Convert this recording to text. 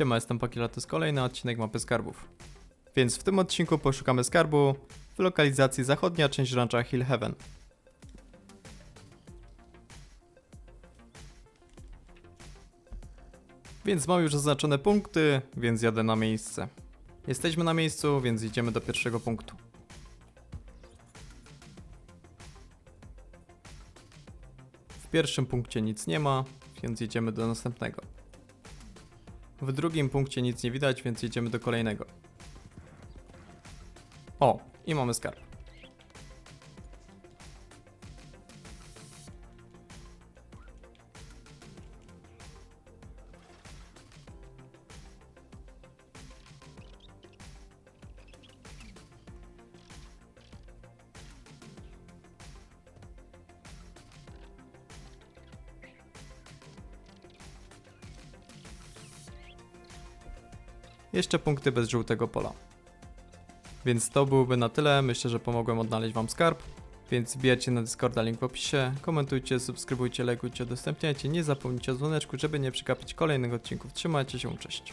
Siema, jestem Pakila, to jest kolejny odcinek Mapy Skarbów. Więc w tym odcinku poszukamy skarbu w lokalizacji zachodnia część rancha Hill Heaven. Więc mam już zaznaczone punkty, więc jadę na miejsce. Jesteśmy na miejscu, więc idziemy do pierwszego punktu. W pierwszym punkcie nic nie ma, więc jedziemy do następnego. W drugim punkcie nic nie widać, więc jedziemy do kolejnego. O, i mamy skarb. Jeszcze punkty bez żółtego pola. Więc to byłoby na tyle. Myślę, że pomogłem odnaleźć Wam skarb. Więc wbijajcie na Discorda, link w opisie. Komentujcie, subskrybujcie, lajkujcie, udostępniajcie. Nie zapomnijcie o dzwoneczku, żeby nie przegapić kolejnych odcinków. Trzymajcie się, cześć.